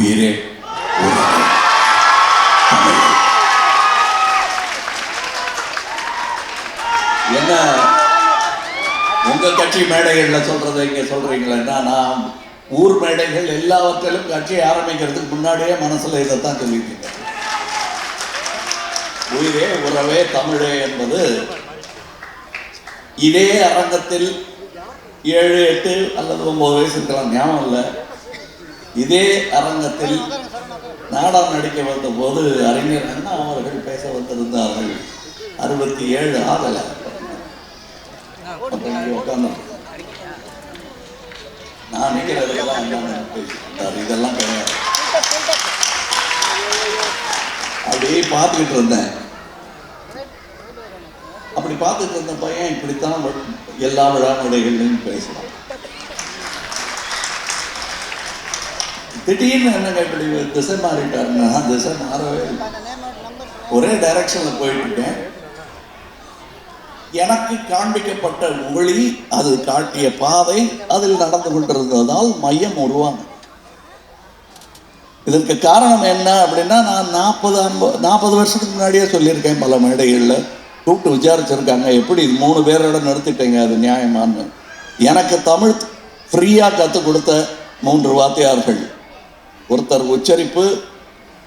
உயிரே என்ன? உங்க கட்சி மேடைகள்ல சொல்றதை இங்க சொல்றீங்களேன்னா நான் ஊர் மேடைகள் எல்லாவற்றிலும் கட்சி ஆரம்பிக்கிறதுக்கு முன்னாடியே மனசுல இதைத்தான் சொல்லியிருக்கீங்க உயிரே உறவே தமிழே என்பது இதே அரங்கத்தில் ஏழு எட்டு அல்லது ஒன்பது வயசு இருக்கலாம் ஞாபகம் இல்லை. இதே அரங்கத்தில் நாடகம் நடிக்க வந்த போது அறிஞர் அண்ணா அவர்கள் பேச வந்திருந்தார்கள். அறுபத்தி ஏழு ஆகல. உட்காந்து நான் நிற்கிறதுக்கெல்லாம் அண்ணா பேசிட்டார் இதெல்லாம் கிடையாது. அப்படியே பார்த்துக்கிட்டு இருந்தேன். அப்படி பார்த்துட்டு இருந்த பையன் இப்படித்தான் எல்லா விழா மேடைகள்லையும் பேசலாம் திடீர்னு என்னங்க இப்படி திசை மாறிட்டாருன்னா திசை மாறவே இல்லை. ஒரே டைரக்ஷன்ல போயிட்டு இருக்கேன். எனக்கு காண்பிக்கப்பட்ட ஒளி அது காட்டிய பாதை அதில் நடந்து கொண்டிருந்ததால் மையம் உருவானது. இதற்கு காரணம் என்ன அப்படின்னா நான் நாற்பது ஐம்பது நாற்பது வருஷத்துக்கு முன்னாடியே சொல்லியிருக்கேன் பல மேடைகளில். கூப்பிட்டு விசாரிச்சிருக்காங்க. எப்படி இது மூணு பேரோட நிறுத்திட்டீங்க? அது நியாயமானு எனக்கு தமிழ் ஃப்ரீயாக கற்றுக் கொடுத்த மூன்று வாத்தியார்கள். ஒருத்தர் உச்சரிப்பு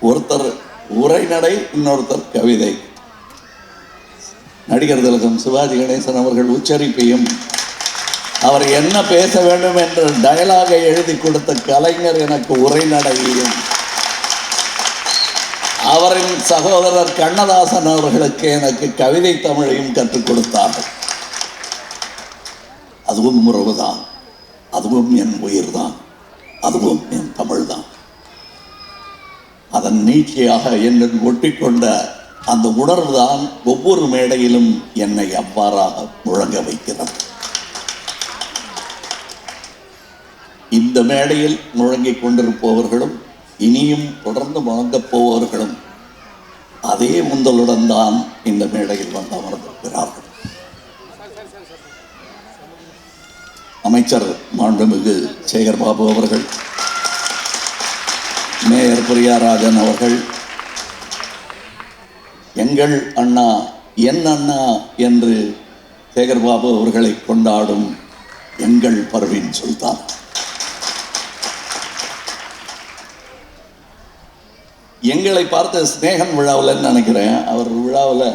ஒருத்தர் உரைநடை இன்னொருத்தர் கவிதை. நடிகர் திலகம் சிவாஜி கணேசன் அவர்கள் உச்சரிப்பையும் அவர் என்ன பேச வேண்டும் என்ற டயலாகை எழுதி கொடுத்த கலைஞர் எனக்கு உரைநடையையும் அவரின் சகோதரர் கண்ணதாசன் அவர்களுக்கு எனக்கு கவிதை தமிழையும் கற்றுக் கொடுத்தார்கள். அதுவும் உறவுதான். அதுவும் என் உயிர் தான் அதுவும் என் தமிழ்தான். அதன் நீட்சியாக ஒட்டி ஒட்டிக்கொண்ட அந்த உணர்வுதான் ஒவ்வொரு மேடையிலும் என்னை அவ்வாறாக முழங்க வைக்கிறது. இந்த மேடையில் முழங்கிக் கொண்டிருப்பவர்களும் இனியும் தொடர்ந்து முழங்கப் போவர்களும் அதே முந்தலுடன் தான் இந்த மேடையில் வந்து அமர்ந்திருக்கிறார்கள். அமைச்சர் மாண்புமிகு சேகர் பாபு அவர்கள் மேயர் பிரியாராஜன் அவர்கள் எங்கள் அண்ணா என் அண்ணா என்று சேகர் பாபு அவர்களை கொண்டாடும் எங்கள் பர்வீன் சுல்தான். எங்களை பார்த்த ஸ்நேகன் விழாவில் நினைக்கிறேன் அவர் விழாவில்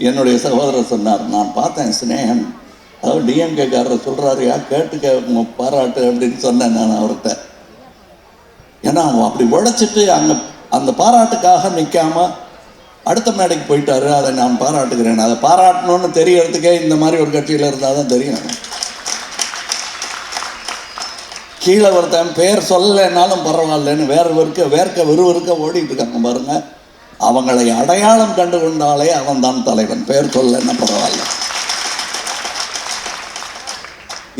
என்னுடைய சகோதரர் சொன்னார் நான் பார்த்தேன் ஸ்னேகன் அதாவது டிஎம்கேக்காரர் சொல்கிறாரு யா கேட்டுக்க பாராட்டு அப்படின்னு சொன்னேன் நான் அவர்கிட்ட. ஏன்னா அவன் அப்படி உழைச்சிட்டு அங்கே அந்த பாராட்டுக்காக நிற்காம அடுத்த மேடைக்கு போயிட்டாரு. அதை நான் பாராட்டுக்கிறேன் அதை பாராட்டணும்னு தெரியறதுக்கே இந்த மாதிரி ஒரு கட்சியில் இருந்தால் தான் தெரியும். கீழே ஒருத்தன் பேர் சொல்லலைன்னாலும் பரவாயில்லன்னு வேற இருக்க வேர்க்க விறுவிறுக்க ஓடிட்டு இருக்காங்க பாருங்க. அவங்களை அடையாளம் கண்டு கொண்டாலே அவன் தான் தலைவன். பேர் சொல்லலைன்னா பரவாயில்ல.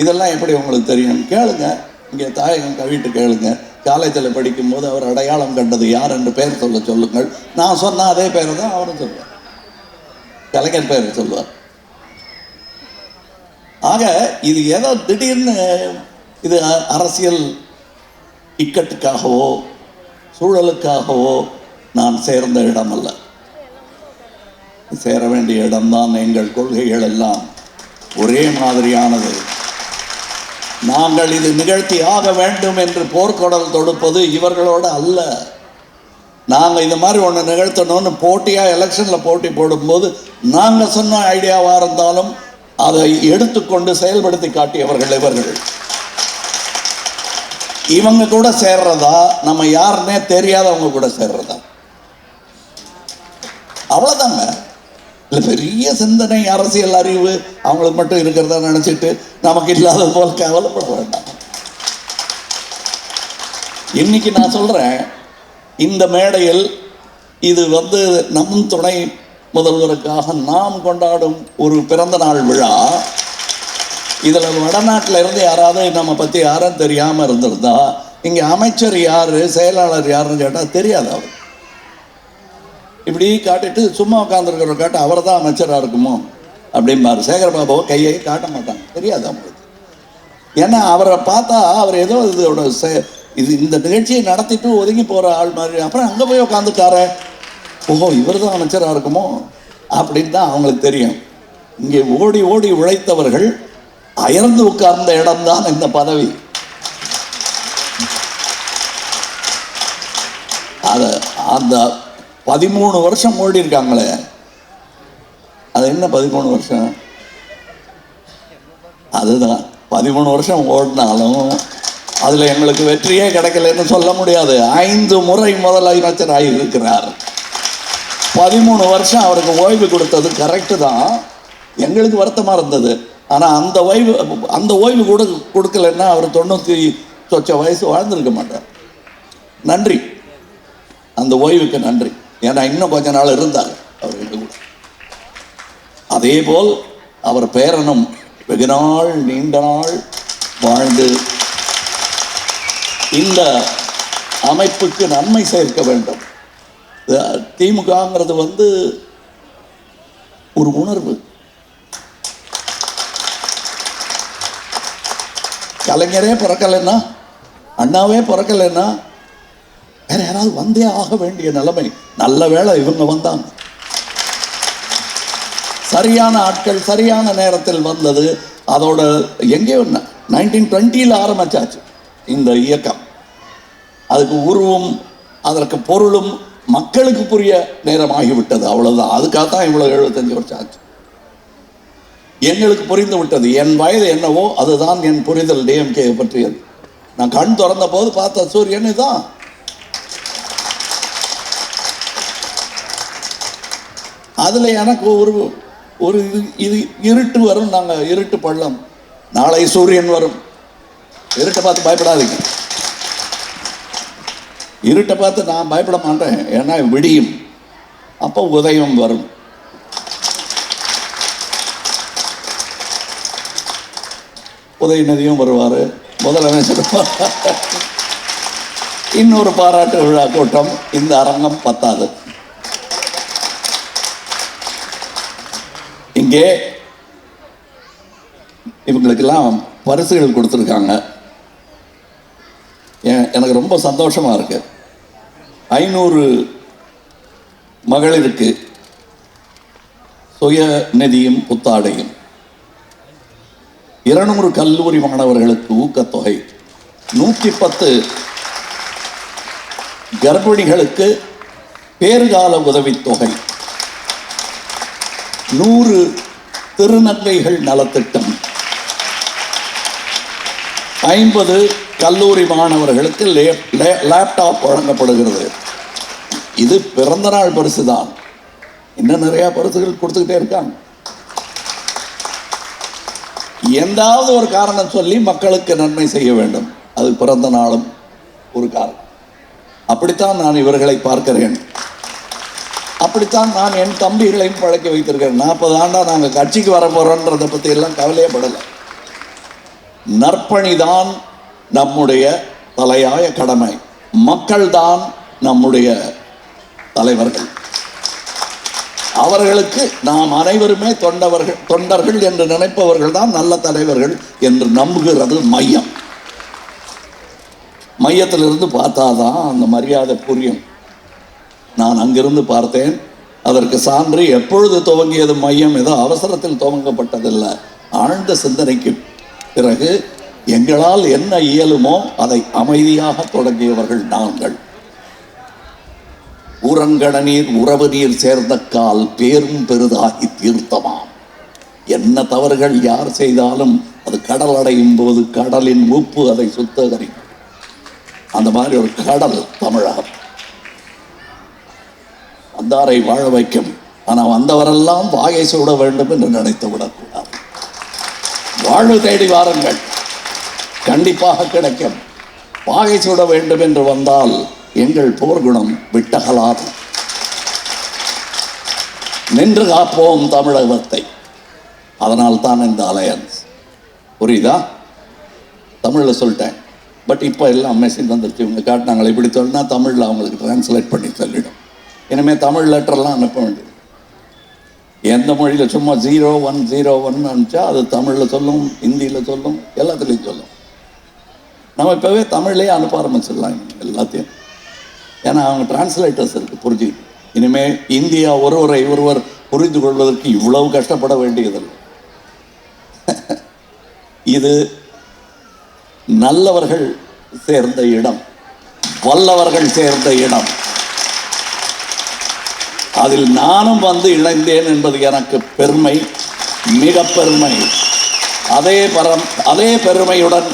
இதெல்லாம் எப்படி உங்களுக்கு தெரியும்? கேளுங்க. இங்கே தாயகம் கவிட்டு கேளுங்க. காலேஜில் படிக்கும்போது அவர் அடையாளம் கண்டது யார் என்று பெயர் சொல்ல சொல்லுங்கள். நான் சொன்ன அதே பேரை தான் அவரும் சொல்லுவார் கலைஞர் பெயர் சொல்லுவார் ஆக இது ஏதோ திடீர்னு இது அரசியல் இக்கட்டுக்காகவோ சூழலுக்காகவோ நான் சேர்ந்த இடம் அல்ல. சேர வேண்டிய இடம்தான் எங்கள் கொள்கைகள் எல்லாம். ஒரே மாதிரியானது. நாங்கள் இது நிகழ்த்தி ஆக வேண்டும் என்று போர்க்கொடல் தொடுப்பது இவர்களோடு அல்ல. நாங்கள் இது மாதிரி ஒன்று நிகழ்த்தணும்னு போட்டியாக எலெக்ஷனில் போட்டி போடும்போது நாங்கள் சொன்ன ஐடியாவாக இருந்தாலும் அதை எடுத்துக்கொண்டு செயல்படுத்தி காட்டியவர்கள் இவர்கள். இவங்க கூட சேர்றதா? நம்ம யாருன்னே தெரியாதவங்க கூட சேர்றதா? அவ்வளோதாங்க இல்லை பெரிய சிந்தனை அரசியல் அறிவு அவங்களுக்கு மட்டும் இருக்கிறதா நினச்சிட்டு நமக்கு இல்லாத போல் கவலைப்பட வேண்டாம். இன்னைக்கு நான் சொல்கிறேன் இந்த மேடையில் இது வந்து நம் துணை முதல்வருக்காக நாம் கொண்டாடும் ஒரு பிறந்த நாள் விழா. இதில் வடநாட்டில் இருந்து யாராவது நம்ம பற்றி யாரும் தெரியாமல் இருந்திருந்தா இங்கே அமைச்சர் யார் செயலாளர் யாருன்னு கேட்டால் தெரியாது அவர் இப்படி காட்டிட்டு சும்மா உட்காந்துருக்கிற காட்ட அவர் தான் அமைச்சராக இருக்குமோ? அப்படிம்பாரு. சேகரபாபுவை கையை காட்ட மாட்டாங்க. தெரியாது அவங்களுக்கு. ஏன்னா அவரை பார்த்தா அவர் ஏதோ இதோட இது இந்த நிகழ்ச்சியை நடத்திட்டு ஒதுங்கி போகிற ஆள் மாதிரி. அப்புறம் அங்கே போய் உட்காந்துட்டாரே ஓஹோ இவர் தான் அமைச்சராக இருக்குமோ? அப்படின்னு தான் அவங்களுக்கு தெரியும். இங்கே ஓடி ஓடி உழைத்தவர்கள் அயர்ந்து உட்கார்ந்த இடம்தான் இந்த பதவி. அதை அந்த பதிமூணு வருஷம் ஓடி இருக்காங்களே அது என்ன பதிமூணு வருஷம்? அதுதான். பதிமூணு வருஷம் ஓடினாலும் அதில் எங்களுக்கு வெற்றியே கிடைக்கலன்னு சொல்ல முடியாது. ஐந்து முறை முதல் முதலமைச்சர் ஆகியிருக்கிறார் பதிமூணு வருஷம் அவருக்கு ஓய்வு கொடுத்தது கரெக்டு தான். எங்களுக்கு வருத்தமாக இருந்தது. ஆனால் அந்த ஓய்வு அந்த ஓய்வு கூட கொடுக்கலன்னா அவர் தொண்ணூற்றி சொச்ச வயசு வாழ்ந்திருக்க மாட்டார். நன்றி. அந்த ஓய்வுக்கு நன்றி. ஏன்னா இன்னும் கொஞ்ச நாள் இருந்தார் அவர் எங்க கூட. அதே போல் அவர் பேரனும் வெகு நாள் நீண்ட நாள் வாழ்ந்து இந்த அமைப்புக்கு நன்மை சேர்க்க வேண்டும். திமுகங்கிறது வந்து ஒரு உணர்வு. கலைஞரே பிறக்கலைன்னா அண்ணாவே பிறக்கலைன்னா வேற யாராவது வந்தே ஆக வேண்டிய நிலைமை. நல்ல வேளை இவங்க வந்தாங்க. சரியான ஆட்கள் சரியான நேரத்தில் வந்தது. அதோட எங்கேயோ நைன்டீன் டுவெண்ட்டியில் ஆரம்பிச்சாச்சு இந்த இயக்கம். அதுக்கு உருவம் அதற்கு பொருளும் மக்களுக்கு புரிய நேரமாகிவிட்டது. அவ்வளவுதான். அதுக்காகத்தான் இவ்வளோ எழுபத்தஞ்சு வருஷம் ஆச்சு. எங்களுக்கு புரிந்து விட்டது. என் வயது என்னவோ அதுதான் என் புரிதல் டிஎம்கே பற்றியது. நான் கண் திறந்த போது பார்த்த சூரியன் தான் அதில் எனக்கு ஒரு ஒரு இது இது இருட்டு வரும். நாங்கள் இருட்டு பள்ளம். நாளை சூரியன் வரும். இருட்டை பார்த்து பயப்படாதீங்க. இருட்டை பார்த்து நான் பயப்பட மாட்டேன். ஏன்னா விடியும். அப்போ உதயம் வரும். உதயநிதியும் வருவார். முதலமைச்சர் இன்னொரு பாராட்டு விழா கூட்டம். இந்த அரங்கம் பத்தாது. இங்கே இவங்களுக்கெல்லாம் பரிசுகள் கொடுத்துருக்காங்க. எனக்கு ரொம்ப சந்தோஷமாக இருக்கு. ஐநூறு மகளிருக்கு சுய நிதியும் புத்தாடையும். இருநூறு கல்லூரி மாணவர்களுக்கு ஊக்கத்தொகை. நூற்றி பத்து கர்ப்பிணிகளுக்கு பேறுகால உதவித்தொகை. நூறு திருநங்கைகள் நலத்திட்டம். ஐம்பது கல்லூரி மாணவர்களுக்கு லே- லேப்டாப் வழங்கப்படுகிறது. இது பிறந்த நாள் பரிசு தான் இன்னும் நிறைய பரிசுகள் கொடுத்துக்கிட்டே இருக்காங்க. எந்தாவது ஒரு காரணம் சொல்லி மக்களுக்கு நன்மை செய்ய வேண்டும். அது பிறந்த நாளும் ஒரு காரணம். அப்படித்தான் நான் இவர்களை பார்க்கிறேன். அப்படித்தான் நான் என் தம்பிகளையும் பழக்கி வைத்திருக்கிறேன். நாற்பது ஆண்டா நாங்கள் கட்சிக்கு வர போறோன்றதை பற்றி எல்லாம் கவலையப்படலை நற்பணிதான் நம்முடைய தலையாய கடமை. மக்கள்தான் நம்முடைய தலைவர்கள். அவர்களுக்கு நாம் அனைவருமே தொண்டவர்கள் தொண்டர்கள் என்று நினைப்பவர்கள் தான் நல்ல தலைவர்கள் என்று நம்புகிறது மையம். மையத்திலிருந்து பார்த்தாதான் அந்த மரியாதை புரியும். நான் அங்கிருந்து பார்த்தேன். அதற்கு சான்று எப்பொழுது துவங்கியது மையம் ஏதோ அவசரத்தில் துவங்கப்பட்டதில்லை. ஆழ்ந்த சிந்தனைக்கு பிறகு எங்களால் என்ன இயலுமோ அதை அமைதியாக தொடங்கியவர்கள் நாங்கள். ஊரங்கடநீர் உறவு நீர் சேர்ந்த கால் பேரும் பெரிதாகி தீர்த்தமாம். என்ன தவறுகள் யார் செய்தாலும் அது கடல் அடையும் போது கடலின் உப்பு அதை சுத்தகரிக்கும். அந்த மாதிரி ஒரு கடல் தமிழகம். வந்தாரை வாழ வைக்கும். ஆனால் வந்தவரெல்லாம் வாகை சூட வேண்டும் என்று நினைத்து விடக்கூடாது. வாழ்வு தேடி வாருங்கள். கண்டிப்பாக கிடைக்கும். வாகை சூட வேண்டும் என்று வந்தால் எங்கள் போர்க்குணம் விட்டகலாது. நின்று காப்போம் தமிழகத்தை. அதனால் தான் இந்த அலையன்ஸ். புரியுதா? தமிழில் சொல்லிட்டேன். பட் இப்போ எல்லாம் மெசேஜ் வந்துருச்சு. இவங்க காட்டினாங்களே. இப்படி சொன்னால் தமிழில் அவங்களுக்கு டிரான்ஸ்லேட் பண்ணி சொல்லிடும். இனிமேல் தமிழ் லெட்டர்லாம் அனுப்ப வேண்டியது. எந்த மொழியில் சும்மா ஜீரோ ஒன் ஜீரோ ஒன் அனுப்பிச்சா அது தமிழில் சொல்லும் ஹிந்தியில் சொல்லும் எல்லாத்துலேயும் சொல்லும். நம்ம இப்போவே தமிழ்லேயே அனுப்ப ஆரம்பிச்சிடலாம் எல்லாத்தையும். ஏன்னா அவங்க டிரான்ஸ்லேட்டர்ஸ் இருக்குது புரிஞ்சுக்கிட்டு. இனிமேல் இந்தியா ஒருவரை ஒருவர் புரிந்து கொள்வதற்கு இவ்வளவு கஷ்டப்பட வேண்டியதில்லை. இது நல்லவர்கள் சேர்ந்த இடம் வல்லவர்கள் சேர்ந்த இடம். அதில் நானும் வந்து இணைந்தேன் என்பது எனக்கு பெருமை மிக பெருமை. அதே பரம் அதே பெருமையுடன்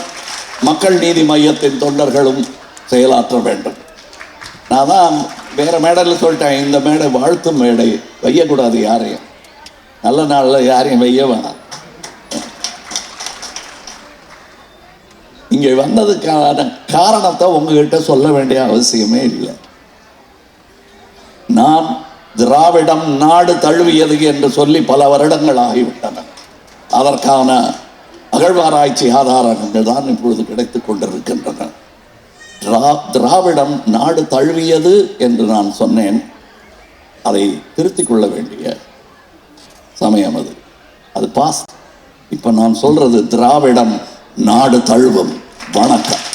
மக்கள் நீதி மையத்தின் தொண்டர்களும் செயலாற்ற வேண்டும். நான் தான் வேறு மேடையில் சொல்லிட்டேன் இந்த மேடை வாழ்த்தும் மேடை வையக்கூடாது யாரையும். நல்ல நாளில் யாரையும் வைய வேணாம். இங்கே வந்ததுக்கான காரணத்தை உங்ககிட்ட சொல்ல வேண்டிய அவசியமே இல்லை. நான் திராவிடம் நாடு தழுவியது என்று சொல்லி பல வருடங்கள் ஆகிவிட்டன. அதற்கான அகழ்வாராய்ச்சி ஆதாரங்கள் தான் இப்பொழுது கிடைத்துக் கொண்டிருக்கின்றன. திரா- திராவிடம் நாடு தழுவியது என்று நான் சொன்னேன். அதை திருத்திக் கொள்ள வேண்டிய சமயம் அது. அது பாஸ். இப்ப நான் சொல்றது திராவிடம் நாடு தழுவும் வணக்கம்.